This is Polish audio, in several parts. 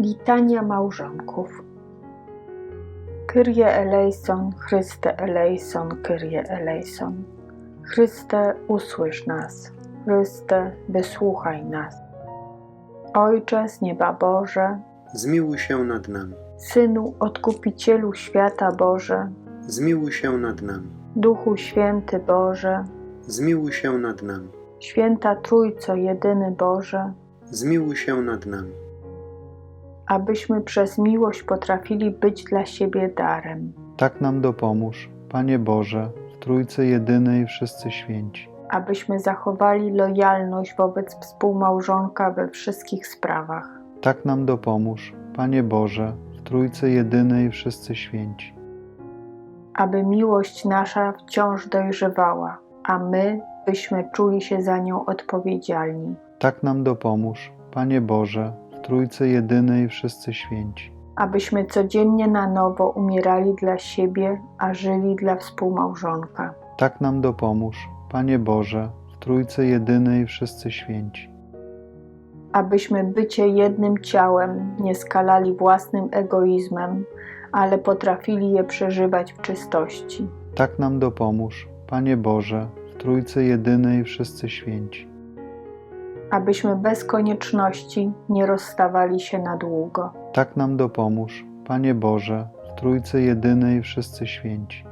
Litania małżonków. Kyrie eleison, Chryste eleison, Kyrie eleison. Chryste, usłysz nas. Chryste, wysłuchaj nas. Ojcze z nieba Boże, Zmiłuj się nad nami. Synu Odkupicielu świata Boże, Zmiłuj się nad nami. Duchu Święty Boże, Zmiłuj się nad nami. Święta Trójco Jedyny Boże, Zmiłuj się nad nami. abyśmy przez miłość potrafili być dla siebie darem, Tak nam dopomóż, Panie Boże, w Trójcy Jedynej Wszyscy Święci. abyśmy zachowali lojalność wobec współmałżonka we wszystkich sprawach, Tak nam dopomóż, Panie Boże, Trójcy Jedynej Wszyscy Święci. aby miłość nasza wciąż dojrzewała, a my byśmy czuli się za nią odpowiedzialni, Tak nam dopomóż, Panie Boże, w Trójcy Jedynej Wszyscy Święci. abyśmy codziennie na nowo umierali dla siebie, a żyli dla współmałżonka, Tak nam dopomóż, Panie Boże, w Trójcy Jedynej Wszyscy Święci. Abyśmy bycie jednym ciałem nie skalali własnym egoizmem, ale potrafili je przeżywać w czystości. Tak nam dopomóż, Panie Boże, w Trójcy Jedynej Wszyscy Święci. abyśmy bez konieczności nie rozstawali się na długo, Tak nam dopomóż, Panie Boże, w Trójcy Jedynej Wszyscy Święci.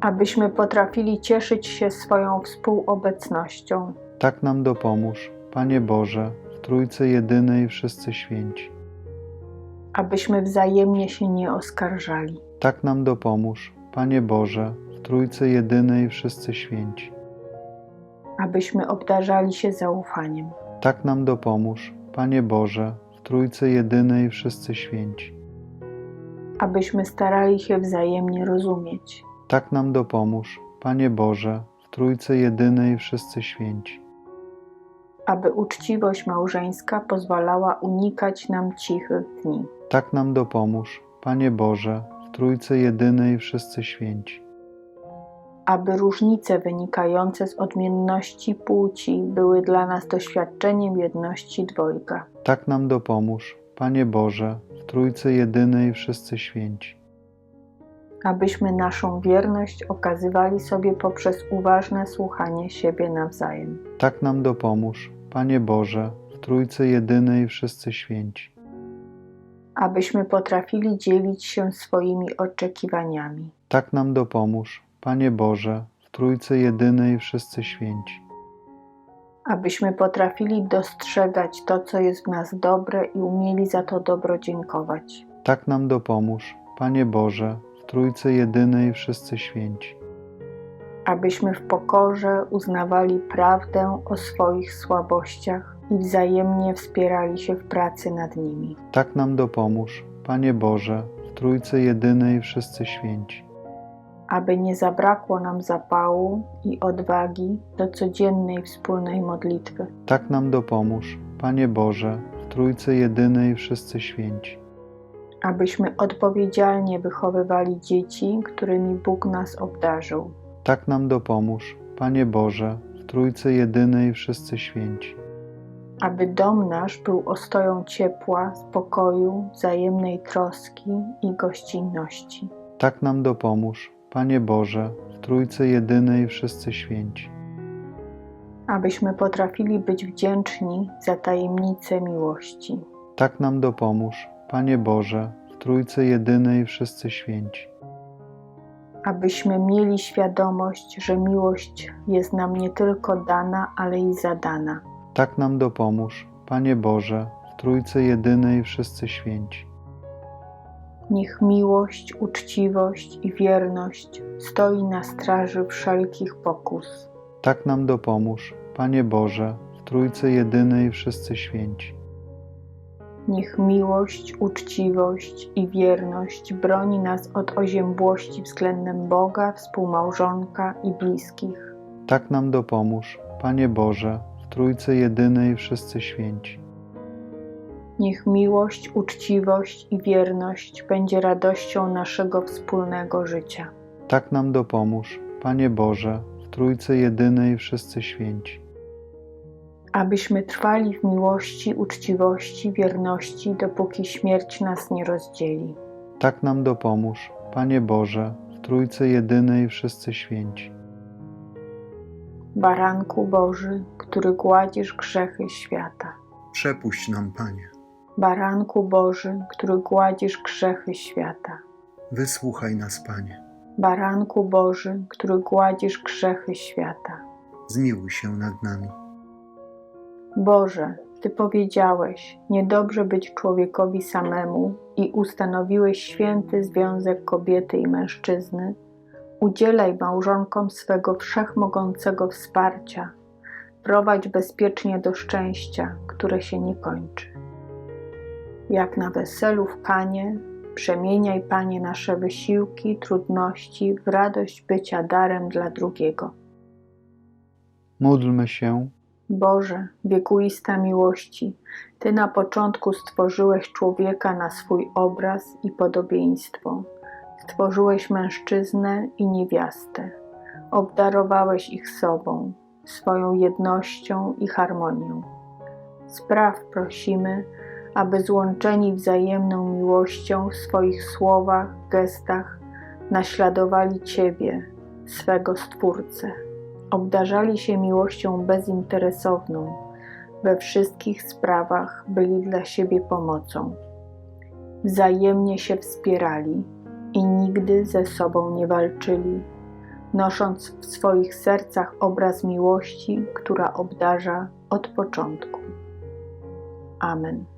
abyśmy potrafili cieszyć się swoją współobecnością, Tak nam dopomóż, Panie Boże, w Trójcy Jedynej Wszyscy Święci. abyśmy wzajemnie się nie oskarżali, Tak nam dopomóż, Panie Boże, w Trójcy Jedynej Wszyscy Święci. abyśmy obdarzali się zaufaniem, Tak nam dopomóż, Panie Boże, w Trójcy Jedynej Wszyscy Święci. abyśmy starali się wzajemnie rozumieć, Tak nam dopomóż, Panie Boże, w Trójcy Jedynej Wszyscy Święci. Aby uczciwość małżeńska pozwalała unikać nam cichych dni, Tak nam dopomóż, Panie Boże, w Trójcy Jedynej Wszyscy Święci. aby różnice wynikające z odmienności płci były dla nas doświadczeniem jedności dwojga, Tak nam dopomóż, Panie Boże, w Trójcy Jedynej Wszyscy Święci. Abyśmy naszą wierność okazywali sobie poprzez uważne słuchanie siebie nawzajem, Tak nam dopomóż, Panie Boże, w Trójcy Jedynej Wszyscy Święci. abyśmy potrafili dzielić się swoimi oczekiwaniami, Tak nam dopomóż, Panie Boże, w Trójcy Jedynej Wszyscy Święci. abyśmy potrafili dostrzegać to, co jest w nas dobre i umieli za to dobro dziękować, Tak nam dopomóż, Panie Boże, Trójcy Jedynej Wszyscy Święci. abyśmy w pokorze uznawali prawdę o swoich słabościach i wzajemnie wspierali się w pracy nad nimi, Tak nam dopomóż, Panie Boże, w Trójcy Jedynej Wszyscy Święci. aby nie zabrakło nam zapału i odwagi do codziennej wspólnej modlitwy, Tak nam dopomóż, Panie Boże, w Trójcy Jedynej Wszyscy Święci. Abyśmy odpowiedzialnie wychowywali dzieci, którymi Bóg nas obdarzył, Tak nam dopomóż, Panie Boże, w Trójcy Jedynej Wszyscy Święci. aby dom nasz był ostoją ciepła, spokoju, wzajemnej troski i gościnności. Tak nam dopomóż, Panie Boże, w Trójcy Jedynej Wszyscy Święci. Abyśmy potrafili być wdzięczni za tajemnicę miłości, Tak nam dopomóż, Panie Boże, w Trójcy Jedynej Wszyscy Święci. abyśmy mieli świadomość, że miłość jest nam nie tylko dana, ale i zadana. Tak nam dopomóż, Panie Boże, w Trójcy Jedynej Wszyscy Święci. Niech miłość, uczciwość i wierność stoi na straży wszelkich pokus. Tak nam dopomóż, Panie Boże, w Trójcy Jedynej Wszyscy Święci. Niech miłość, uczciwość i wierność broni nas od oziębłości względem Boga, współmałżonka i bliskich. Tak nam dopomóż, Panie Boże, w Trójcy Jedynej Wszyscy Święci. Niech miłość, uczciwość i wierność będzie radością naszego wspólnego życia. Tak nam dopomóż, Panie Boże, w Trójcy Jedynej wszyscy święci. Abyśmy trwali w miłości, uczciwości, wierności, dopóki śmierć nas nie rozdzieli. Tak nam dopomóż, Panie Boże, w Trójcy Jedynej wszyscy święci. Baranku Boży, który gładzisz grzechy świata. Przepuść nam, Panie. Baranku Boży, który gładzisz grzechy świata. Wysłuchaj nas, Panie. Baranku Boży, który gładzisz grzechy świata. Zmiłuj się nad nami. Boże, Ty powiedziałeś, niedobrze być człowiekowi samemu i ustanowiłeś święty związek kobiety i mężczyzny. Udzielaj małżonkom swego wszechmogącego wsparcia. Prowadź bezpiecznie do szczęścia, które się nie kończy. Jak na weselu w Kanie, przemieniaj, Panie, nasze wysiłki, trudności w radość bycia darem dla drugiego. Módlmy się, Boże, wiekuista miłości, Ty na początku stworzyłeś człowieka na swój obraz i podobieństwo. Stworzyłeś mężczyznę i niewiastę. Obdarowałeś ich sobą, swoją jednością i harmonią. Spraw, prosimy, aby złączeni wzajemną miłością w swoich słowach, gestach naśladowali Ciebie, swego Stwórcę obdarzali się miłością bezinteresowną, we wszystkich sprawach byli dla siebie pomocą. Wzajemnie się wspierali i nigdy ze sobą nie walczyli, nosząc w swoich sercach obraz miłości, która obdarza od początku. Amen.